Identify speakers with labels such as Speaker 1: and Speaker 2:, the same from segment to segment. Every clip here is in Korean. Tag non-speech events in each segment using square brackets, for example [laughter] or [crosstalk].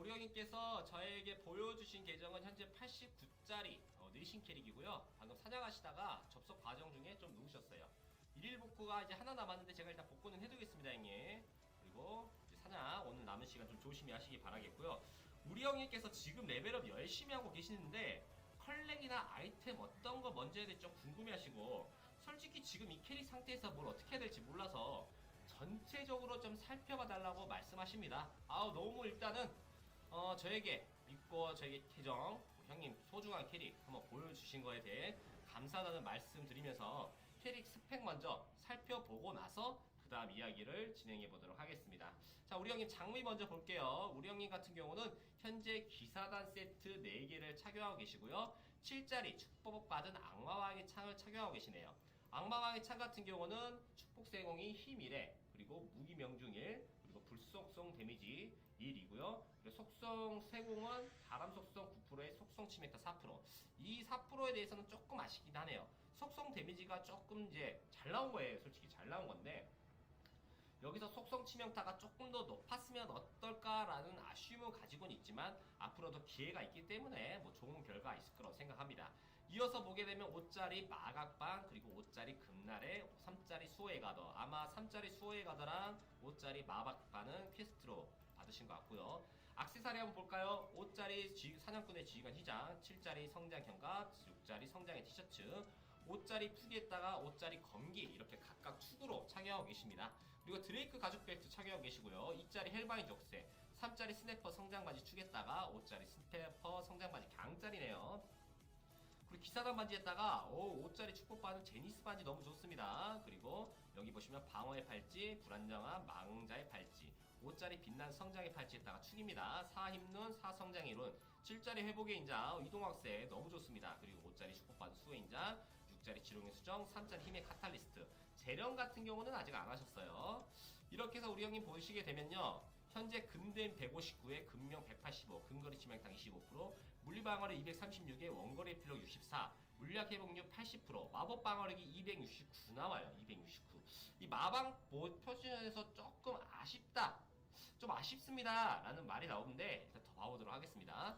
Speaker 1: 우리 형님께서 저에게 보여주신 계정은 현재 89짜리 어, 내신 캐릭이고요. 방금 사냥하시다가 접속 과정 중에 좀 누우셨어요. 일일 복구가 이제 하나 남았는데 제가 일단 복구는 해두겠습니다, 형님. 그리고 사냥 오늘 남은 시간 좀 조심히 하시기 바라겠고요. 우리 형님께서 지금 레벨업 열심히 하고 계시는데 컬렉이나 아이템 어떤 거 먼저 해야 될지 좀 궁금해하시고 솔직히 지금 이 캐릭 상태에서 뭘 어떻게 해야 될지 몰라서 전체적으로 좀 살펴봐 달라고 말씀하십니다. 아우 너무 일단은 어, 저에게 믿고 저에게 계정 형님 소중한 캐릭 한번 보여주신 거에 대해 감사하다는 말씀 드리면서 캐릭 스펙 먼저 살펴보고 나서 그 다음 이야기를 진행해 보도록 하겠습니다. 자, 우리 형님 장미 먼저 볼게요. 우리 형님 같은 경우는 현재 기사단 세트 4개를 착용하고 계시고요. 7짜리 축복 받은 악마왕의 창을 착용하고 계시네요. 악마왕의 창 같은 경우는 축복 세공이 힘 1에 그리고 무기 명중 1 그리고 불속성 데미지 1이고요. 속성 세공은 바람 속성 9%에 속성 치명타 4%이 4%에 대해서는 조금 아쉽긴 하네요. 속성 데미지가 조금 이제 잘 나온 거예요. 솔직히 잘 나온 건데 여기서 속성 치명타가 조금 더 높았으면 어떨까라는 아쉬움을 가지고는 있지만 앞으로도 기회가 있기 때문에 뭐 좋은 결과가 있을 거라고 생각합니다. 이어서 보게 되면 5짜리 마각방 그리고 5짜리 금날에 3짜리 수호의 가더 아마 3짜리 수호의 가더랑 5짜리 마박반은 퀘스트로 받으신 것 같고요. 악세사리 한번 볼까요? 5짜리 지, 사냥꾼의 지휘관 희장, 7짜리 성장 견갑, 6짜리 성장의 티셔츠, 5짜리 푸기에다가 5짜리 검기 이렇게 각각 축으로 착용하고 계십니다. 그리고 드레이크 가죽 벨트 착용하고 계시고요. 2짜리 헬바인 적세, 3짜리 스네퍼 성장바지 축에다가 5짜리 스네퍼 성장바지 강짜리네요. 그리고 기사단 반지에다가 오, 5짜리 축복받은 제니스 반지 너무 좋습니다. 그리고 여기 보시면 방어의 팔찌, 불안정한 망자의 팔찌, 5짜리 빛난 성장의 팔찌에다가 축입니다. 4힘눈, 4성장의 룬, 7짜리 회복의 인자, 이동학세 너무 좋습니다. 그리고 5짜리 축복받은 수의 인자, 6짜리 지룡의 수정, 3짜리 힘의 카탈리스트, 재령 같은 경우는 아직 안 하셨어요. 이렇게 해서 우리 형님 보시게 되면요. 현재 근댐 159에 근명 185, 근거리 치명탕 25%, 물리방어력 236에 원거리 필력 64, 물약 회복률 80%, 마법 방어력이 269 나와요. 269. 이 마방 뭐 표준에서 조금 아쉽다. 좀 아쉽습니다. 라는 말이 나오는데 일단 더 봐보도록 하겠습니다.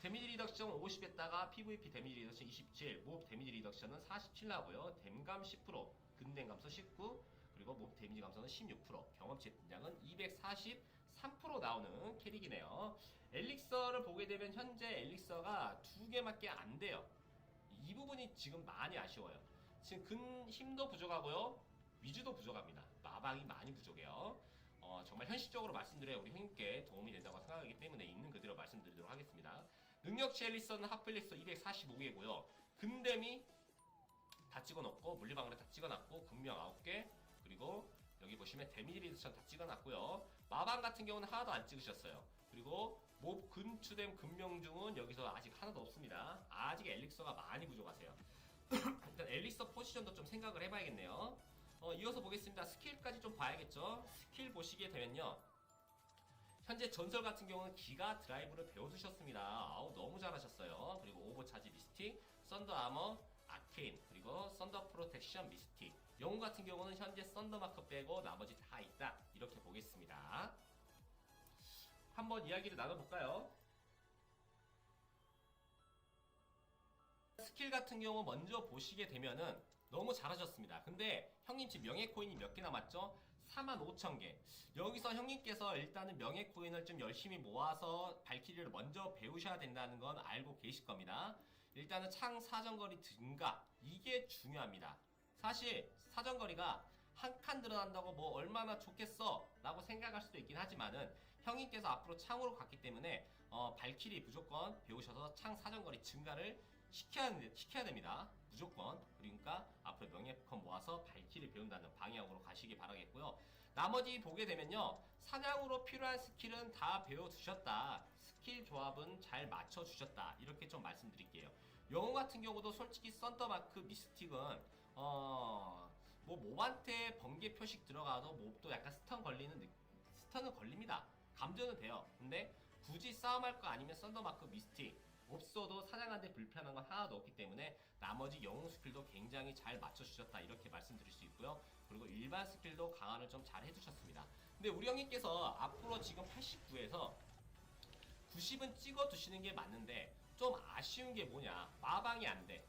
Speaker 1: 데미지 리덕션 50에다가 PVP 데미지 리덕션 27, 몹 데미지 리덕션은 47 나고요. 댐감 10%, 근댐 감소 19, 그리고 몹 데미지 감소는 16%, 경험치 분량은 243% 나오는 캐릭이네요. 엘릭서를 보게 되면 현재 엘릭서가 두 개밖에 안 돼요. 이 부분이 지금 많이 아쉬워요. 지금 근 힘도 부족하고요. 위주도 부족합니다. 마방이 많이 부족해요. 어, 정말 현실적으로 말씀드려야 우리 형님께 도움이 된다고 생각하기 때문에 있는 그대로 말씀드리도록 하겠습니다. 능력치 앨리서는 하플릭서 245개고요. 근댐이 다 찍어놓고 물리방어를 다 찍어놨고 군명 9개 그리고 여기 보시면 데미지 리드션 다 찍어놨고요. 마방 같은 경우는 하나도 안 찍으셨어요. 그리고 몹 근추댐 금명중은 여기서 아직 하나도 없습니다. 아직 엘릭서가 많이 부족하세요. [clears throat] 일단 엘릭서 포지션도 좀 생각을 해봐야겠네요. 어, 이어서 보겠습니다. 스킬까지 좀 봐야겠죠. 스킬 보시게 되면요. 현재 전설 같은 경우는 기가 드라이브를 배워두셨습니다. 아우 너무 잘하셨어요. 그리고 오버차지 미스틱, 썬더 아머, 아케인, 그리고 썬더 프로텍션 미스틱. 영웅 같은 경우는 현재 썬더 마크 빼고 나머지 다 있다. 이렇게 보겠습니다. 한번 이야기를 나눠볼까요? 스킬 같은 경우 먼저 보시게 되면은 너무 잘하셨습니다. 근데 형님 지금 명예 코인이 몇 개 남았죠? 45,000개. 여기서 형님께서 일단은 명예 코인을 좀 열심히 모아서 발키리를 먼저 배우셔야 된다는 건 알고 계실 겁니다. 일단은 창 사정거리 증가. 이게 중요합니다. 사실 사정거리가 한 칸 늘어난다고 뭐 얼마나 좋겠어 라고 생각할 수도 있긴 하지만은 형님께서 앞으로 창으로 갔기 때문에 어, 발키리 무조건 배우셔서 창 사정거리 증가를 시켜야, 시켜야 됩니다. 무조건. 그러니까 앞으로 명예컨 모아서 발키를 배운다는 방향으로 가시기 바라겠고요. 나머지 보게 되면요. 사냥으로 필요한 스킬은 다 배워두셨다. 스킬 조합은 잘 맞춰주셨다. 이렇게 좀 말씀드릴게요. 영웅 같은 경우도 솔직히 썬더마크 미스틱은 어... 뭐 몹한테 번개 표식 들어가도 몹도 약간 스턴 걸리는 느... 스턴은 걸립니다. 감전은 돼요. 근데 굳이 싸움할 거 아니면 썬더마크 미스틱 없어도 사냥하는데 불편한 건 하나도 없기 때문에 나머지 영웅 스킬도 굉장히 잘 맞춰주셨다 이렇게 말씀드릴 수 있고요 그리고 일반 스킬도 강화를 좀 잘 해주셨습니다 근데 우리 형님께서 앞으로 지금 89에서 90은 찍어 두시는 게 맞는데 좀 아쉬운 게 뭐냐 마방이 안 돼.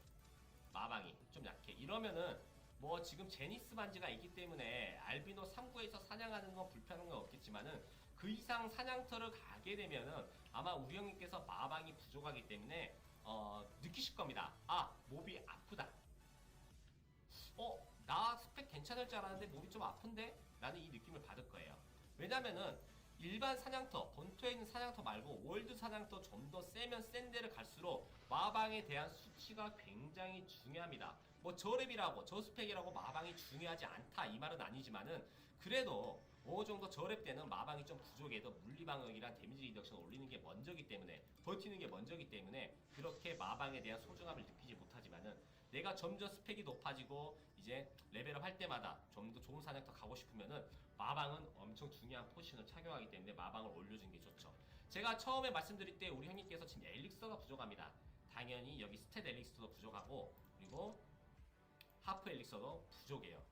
Speaker 1: 마방이 좀 약해. 이러면은 뭐 지금 제니스 반지가 있기 때문에 알비노 3구에서 사냥하는 건 불편한 건 없겠지만은 그 이상 사냥터를 가게 되면은 아마 우리 형님께서 마방이 부족하기 때문에 어, 느끼실 겁니다. 아 몹이 아프다. 어, 나 스펙 괜찮을 줄 알았는데 몸이 좀 아픈데? 라는 이 느낌을 받을 거예요. 왜냐면은 일반 사냥터, 본토에 있는 사냥터 말고 월드 사냥터 좀 더 세면 센 데를 갈수록 마방에 대한 수치가 굉장히 중요합니다. 뭐 저랩이라고 저스펙이라고 마방이 중요하지 않다 이 말은 아니지만은 그래도 어느 정도 저랩 때는 마방이 좀 부족해도 물리 방어이랑 데미지 리덕션을 올리는 게 먼저기 때문에 버티는 게 먼저기 때문에 그렇게 마방에 대한 소중함을 느끼지 못하지만은 내가 점점 스펙이 높아지고 이제 레벨업 할 때마다 좀 더 좋은 사냥터 가고 싶으면은 마방은 엄청 중요한 포지션을 착용하기 때문에 마방을 올려주는 게 좋죠. 제가 처음에 말씀드릴 때 우리 형님께서 지금 엘릭서가 부족합니다. 당연히 여기 스탯 엘릭서도 부족하고 그리고 하프 엘릭서도 부족해요.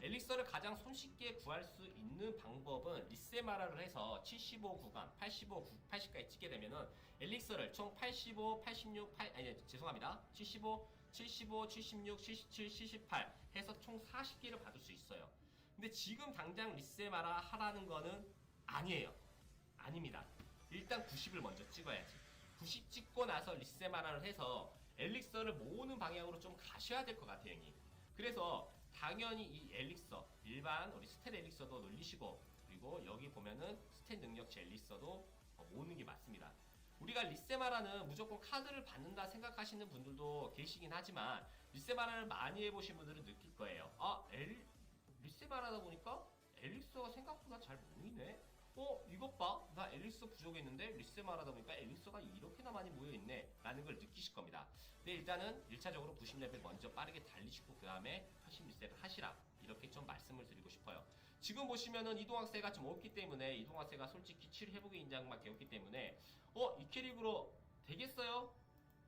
Speaker 1: 엘릭서를 가장 손쉽게 구할 수 있는 방법은 리세마라를 해서 75 구간, 85, 80까지 찍게 되면은 엘릭서를 총 85, 86, 8, 아니 죄송합니다. 75, 75, 76, 77, 78 해서 총 40개를 받을 수 있어요. 근데 지금 당장 리세마라 하라는 거는 아니에요. 아닙니다. 일단 90을 먼저 찍어야지. 90 찍고 나서 리세마라를 해서 엘릭서를 모으는 방향으로 좀 가셔야 될 것 같아요, 형님. 그래서 당연히 이 엘릭서, 일반 우리 스탯 엘릭서도 늘리시고 그리고 여기 보면은 스탯 능력치 엘릭서도 어, 모으는 게 맞습니다. 우리가 리세마라는 무조건 카드를 받는다 생각하시는 분들도 계시긴 하지만 리세마라를 많이 해보신 분들은 느낄 거예요. 아, 엘, 리세마라다 보니까 엘릭서가 생각보다 잘 모이네? 어, 이것 봐. 나 엘릭서 부족했는데 리세마라다 보니까 엘릭서가 이렇게나 많이 모여있네. 라는 걸 느끼실 겁니다. 근데 일단은 1차적으로 90레벨 먼저 빠르게 달리시고 그 다음에 80리셋을 하시라. 이렇게 좀 말씀을 드리고 싶어요. 지금 보시면은 이동학세가 좀 없기 때문에 이동학세가 솔직히 7 회복의 인장밖에 없기 때문에 어, 이 캐릭으로 되겠어요?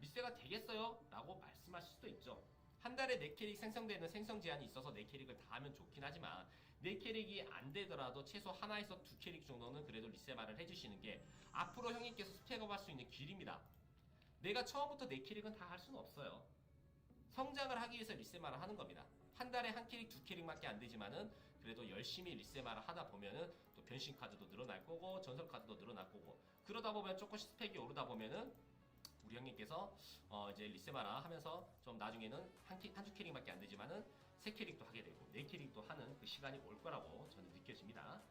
Speaker 1: 리세가 되겠어요? 라고 말씀하실 수도 있죠. 한 달에 네 캐릭 생성되는 생성 제한이 있어서 네 캐릭을 다 하면 좋긴 하지만 네 캐릭이 안 되더라도 최소 하나에서 두 캐릭 정도는 그래도 리세마를 해주시는 게 앞으로 형님께서 스펙업 할 수 있는 길입니다. 내가 처음부터 네 캐릭은 다 할 수는 없어요. 성장을 하기 위해서 리세마를 하는 겁니다. 한 달에 한 캐릭, 두 캐릭밖에 안 되지만은 그래도 열심히 리세마를 하다 보면은 또 변신 카드도 늘어날 거고 전설 카드도 늘어날 거고 그러다 보면 조금씩 스펙이 오르다 보면은 우리 형님께서 어 이제 리세마라 하면서 좀 나중에는 한, 캐, 한두 캐릭밖에 안 되지만은 세 캐릭도 하게 되고 네 캐릭도 하는 그 시간이 올 거라고 저는 느껴집니다.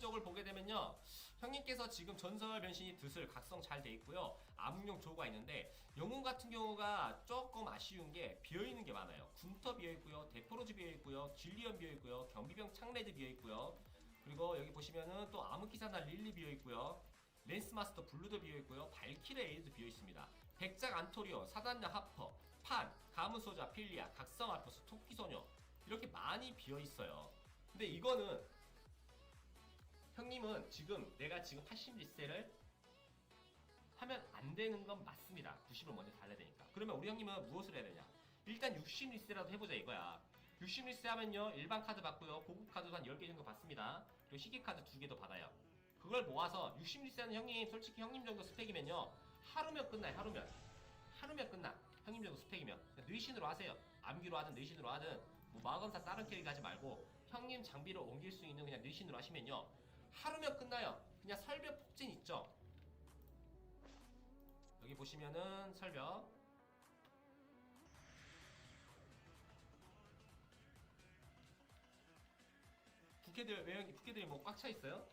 Speaker 1: 쪽을 보게 되면요. 형님께서 지금 전설 변신이 드슬 각성 잘 돼 있고요. 암흑용 조가 있는데 영웅 같은 경우가 조금 아쉬운 게 비어 있는 게 많아요. 군터 비어 있고요. 데포로즈 비어 있고요. 길리언 비어 있고요. 경비병 창레드 비어 있고요. 그리고 여기 보시면은 또 암흑기사나 릴리 비어 있고요. 랜스마스터 블루도 비어 있고요. 발키레 에이드 비어 있습니다. 백작 안토리오, 사단자 하퍼, 판, 가무소자, 필리아, 각성 알프스, 토끼소녀 이렇게 많이 비어 있어요. 근데 이거는 형님은 지금 내가 지금 80 리셀을 하면 안 되는 건 맞습니다. 90을 먼저 달려야 되니까. 그러면 우리 형님은 무엇을 해야 되냐? 일단 60 리셀이라도 해보자 이거야. 60 리셀 하면요. 일반 카드 받고요. 고급 카드도 한 10개 정도 받습니다. 그리고 희귀 카드 2개도 받아요. 그걸 모아서 60 리셀은 형님 솔직히 형님 정도 스펙이면요. 하루면 끝나요. 하루면. 하루면 끝나. 정도 스펙이면. 뇌신으로 하세요. 암기로 하든 뇌신으로 하든 뭐 마검사 다른 캐릭 하지 말고 형님 장비를 옮길 수 있는 그냥 뇌신으로 하시면요. 하루면 끝나요. 그냥 설벽 폭진 있죠. 여기 보시면은 설벽. 부캐들 왜 여기 부캐들이 뭐 꽉 차 있어요?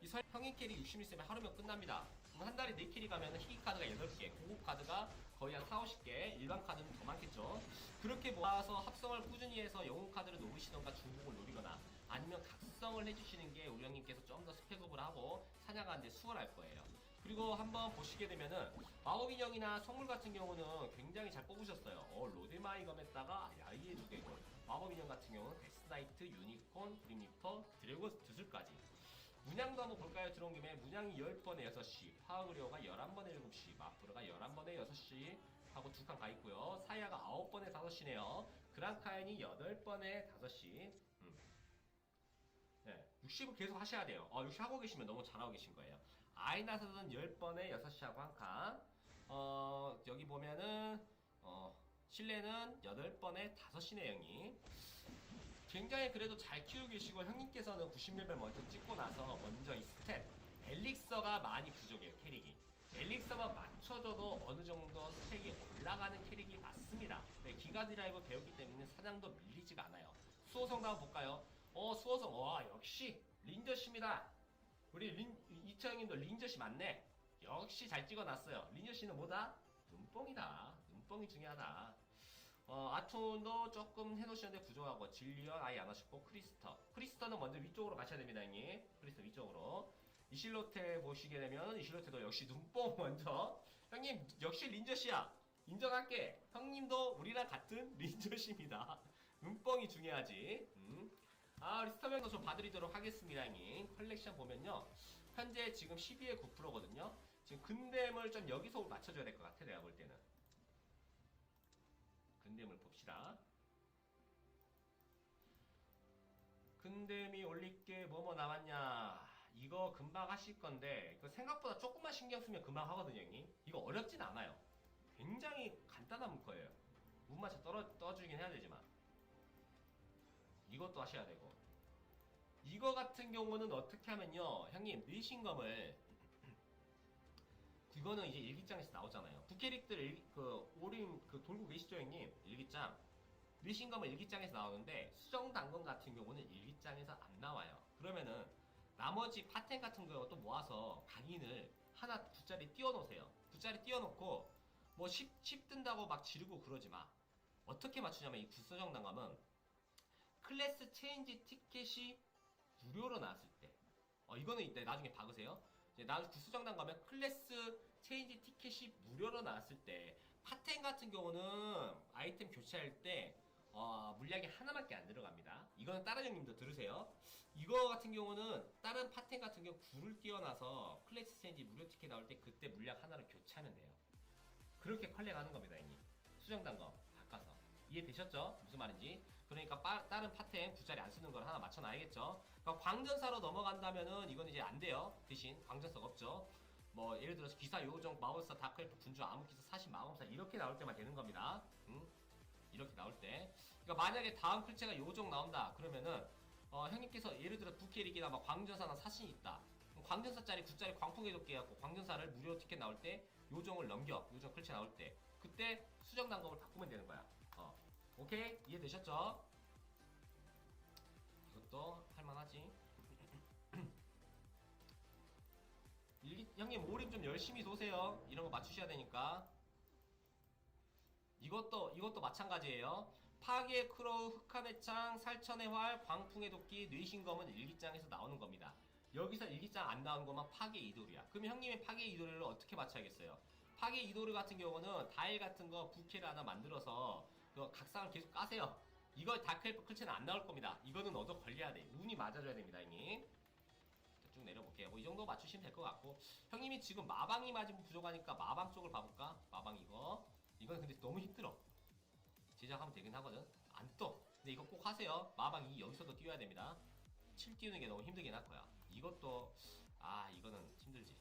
Speaker 1: 이 설, 형인 캐릭 60일 쓰면 하루면 끝납니다. 그럼 한 달에 4캐릭 가면 희귀 카드가 8개, 고급 카드가 거의 한 4, 50개, 일반 카드는 더 많겠죠. 그렇게 모아서 합성을 꾸준히 해서 영웅 카드를 노리시던가 중복을 노리거나 아니면 각성을 해주시는 게 우리 형님께서 좀 더 스펙업을 하고 사냥하는데 수월할 거예요. 그리고 한번 보시게 되면은 마법 인형이나 성물 같은 경우는 굉장히 잘 뽑으셨어요. 어, 로데마이검에다가 야이의 두 개고 마법 인형 같은 경우는 데스나이트, 유니콘, 그림리퍼, 드래곤 드술까지 문양도 한번 볼까요? 들어온 김에 문양이 10번에 6시, 파워그리오가 11번에 7시, 마프르가 11번에 6시 하고 두 칸 가 있고요. 사이아가 9번에 5시네요. 그랑카인이 8번에 5시. 음. 네. 60을 계속 하셔야 돼요. 어, 60 하고 계시면 너무 잘하고 계신 거예요. 아이나서는 10번에 6시 하고 한 칸. 어, 여기 보면은, 어, 실내는 8번에 5시네, 형님. 굉장히 그래도 잘 키우고 계시고, 형님께서는 90레벨 먼저 찍고 나서 먼저 이 스텝, 엘릭서가 많이 부족해요, 캐릭이. 엘릭서만 맞춰줘도 어느 정도 스택이 올라가는 캐릭이 맞습니다. 네, 기가 드라이브 배웠기 때문에 사냥도 밀리지가 않아요. 수호성도 한번 볼까요? 어, 수호성, 와, 역시 린저씨입니다. 우리 린, 이차형님도 린저씨 맞네. 역시 잘 찍어놨어요. 린저씨는 뭐다? 눈뽕이다. 눈뽕이 중요하다. 어, 아툰도 조금 해놓으셨는데 부족하고 진리언 아예 안 하셨고 크리스터. 크리스터는 먼저 위쪽으로 가셔야 됩니다, 형님. 크리스터 위쪽으로. 이실로테 보시게 되면 이실로테도 역시 눈뽕 [laughs] 먼저. 형님 역시 린저씨야. 인정할게. 형님도 우리랑 같은 [laughs] 린저씨입니다. 눈뽕이 중요하지. 음. 아, 우리 스타명도 좀 봐드리도록 하겠습니다, 형님. 컬렉션 보면요. 현재 지금 12에 9%거든요. 지금 근댐을 좀 여기서 맞춰줘야 될 것 같아, 내가 볼 때는. 근댐을 봅시다. 근댐이 올릴 게 뭐뭐 남았냐. 이거 금방 하실 건데, 이거 생각보다 조금만 신경 쓰면 금방 하거든요, 형님. 이거 어렵진 않아요. 굉장히 간단한 거예요. 문마차 떨어, 떠주긴 해야 되지만. 이것도 하셔야 되고. 이거 같은 경우는 어떻게 하면요. 형님, 뇌신검을 이거는 이제 일기장에서 나오잖아요. 부캐릭들 일, 그 오림 그 돌고 계시죠, 형님? 일기장. 뇌신검은 일기장에서 나오는데 수정 단검 같은 경우는 일기장에서 안 나와요. 그러면은 나머지 파텐 같은 거또 모아서 강인을 하나 두 자리 띄워놓으세요. 두 자리 띄워놓고 뭐 10, 10 뜬다고 막 지르고 그러지 마. 어떻게 맞추냐면 이 구수정 단검은 클래스 체인지 티켓이 무료로 나왔을 때. 어, 이거는 이때 나중에 박으세요. 이제 나 구수정당 가면 클래스 체인지 티켓이 무료로 나왔을 때 파텐 같은 경우는 아이템 교체할 때 어, 물량이 하나밖에 안 들어갑니다. 이거는 다른 형님도 들으세요. 이거 같은 경우는 다른 파텐 같은 경우 굴을 띄워놔서 클래스 체인지 무료 티켓 나올 때 그때 물량 하나를 교체하면 돼요. 그렇게 컬렉하는 겁니다, 형님. 수정단검 바꿔서 이해되셨죠? 무슨 말인지. 그러니까 빠- 다른 파텐 두 자리 안 쓰는 걸 하나 맞춰놔야겠죠. 그러니까 광전사로 넘어간다면은 이건 이제 안 돼요. 대신 광전사가 없죠. 뭐 예를 들어서 기사 요정 마법사 다크엘프 군주 암흑기사 사신 마검사 이렇게 나올 때만 되는 겁니다. 응? 이렇게 나올 때. 그러니까 만약에 다음 클체가 요정 나온다 그러면은 어, 형님께서 예를 들어 부캐릭이나 막 광전사나 사신이 있다. 광전사짜리 9짜리 광풍해독 해갖고 광전사를 무료 티켓 나올 때 요정을 넘겨 요정 클체 나올 때 그때 수정 단검을 바꾸면 되는 거야. 어. 오케이 이해되셨죠? 이것도 할만하지. [clears throat] 일기, 형님 오림 좀 열심히 도세요. 이런 거 맞추셔야 되니까. 이것도 이것도 마찬가지예요. 파괴 크로우 흑함의 창 살천의 활 광풍의 도끼 뇌신검은 일기장에서 나오는 겁니다. 여기서 일기장 안 나오는 것만 파괴 이도리야. 그럼 형님의 파괴 이도리를 어떻게 맞춰야겠어요? 파괴 이도리 같은 경우는 다일 같은 거 부캐를 하나 만들어서 그 각상을 계속 까세요. 이거 다크엘프 클체는 안 나올 겁니다. 이거는 얻어 걸려야 돼. 운이 맞아줘야 됩니다, 형님. 자, 쭉 내려볼게요. 뭐 이 정도 맞추시면 될 것 같고 형님이 지금 마방이 맞으면 부족하니까 마방 쪽을 봐볼까? 마방 이거. 이건 근데 너무 힘들어. 제작하면 되긴 하거든. 안 떠. 근데 이거 꼭 하세요. 마방 이 여기서도 띄워야 됩니다. 7 띄우는 게 너무 힘들긴 할 거야. 이것도 아 이거는 힘들지.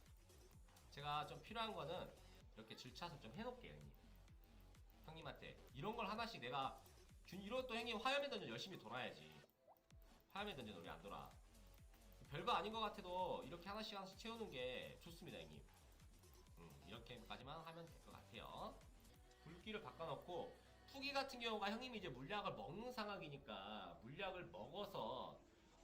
Speaker 1: 제가 좀 필요한 거는 이렇게 질차서 좀 해놓을게요, 형님. 형님한테 이런 걸 하나씩 내가 준 이런 또 형님 화염의 던전 열심히 돌아야지. 화염의 던전 우리 안 돌아. 별거 아닌 것 같아도 이렇게 하나씩 하나씩 채우는 게 좋습니다, 형님. 음, 이렇게까지만 하면 될 것 같아요. 굵기를 바꿔놓고 푸기 같은 경우가 형님이 이제 물약을 먹는 상황이니까 물약을 먹어서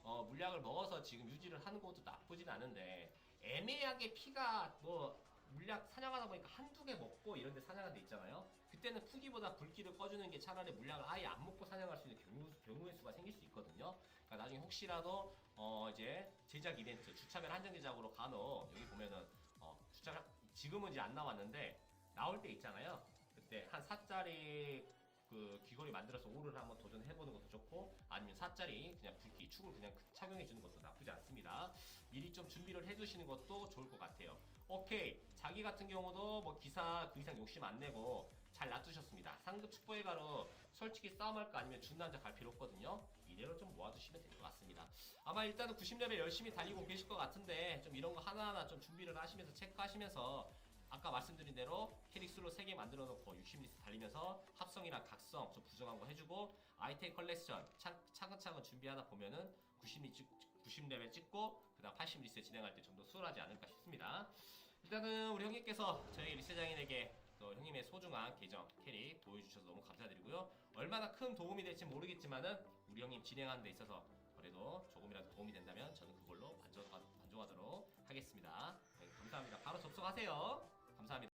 Speaker 1: 어, 물약을 먹어서 지금 유지를 하는 것도 나쁘진 않은데 애매하게 피가 뭐 물약 사냥하다 보니까 한두 개 먹고 이런 데 사냥하는 데 있잖아요. 그때는 푸기보다 굵기를 꺼주는 게 차라리 물약을 아예 안 먹고 사냥할 수 있는 경우, 경우의 수가 생길 수 있거든요. 그러니까 나중에 혹시라도 어 이제 제작 이벤트 주차별 한정 제작으로 간혹 여기 보면은 어 주차 지금은 이제 안 나왔는데 나올 때 있잖아요. 그때 한 4짜리 그 귀걸이 만들어서 오를 한번 도전해보는 것도 좋고 아니면 4짜리 그냥 굵기 축을 그냥 착용해주는 것도 나쁘지 않습니다. 미리 좀 준비를 해두시는 것도 좋을 것 같아요. 오케이 자기 같은 경우도 뭐 기사 그 이상 욕심 안 내고 잘 놔두셨습니다. 상급 축보의 가로 솔직히 싸움할 거 아니면 중난자 갈 필요 없거든요. 이 이대로 좀 모아두시면 될 것 같습니다. 아마 일단은 90레벨 열심히 달리고 계실 것 같은데 좀 이런 거 하나하나 좀 준비를 하시면서 체크하시면서 아까 말씀드린 대로 캐릭 수로 3개 만들어 놓고 60리스 달리면서 합성이랑 각성 좀 부정한 거 해주고 아이템 컬렉션 차, 차근차근 준비하다 보면은 90리 찍, 90레벨 찍고 그 다음 80리스 진행할 때 좀 더 수월하지 않을까 싶습니다. 일단은 우리 형님께서 저희 리세장인에게 또 형님의 소중한 계정 캐릭 보여주셔서 너무 감사드리고요. 얼마나 큰 도움이 될지 모르겠지만은 우리 형님 진행하는 데 있어서 그래도 조금이라도 도움이 된다면 저는 그걸로 만족, 만족하도록 하겠습니다. 네, 감사합니다. 바로 접속하세요. 감사합니다.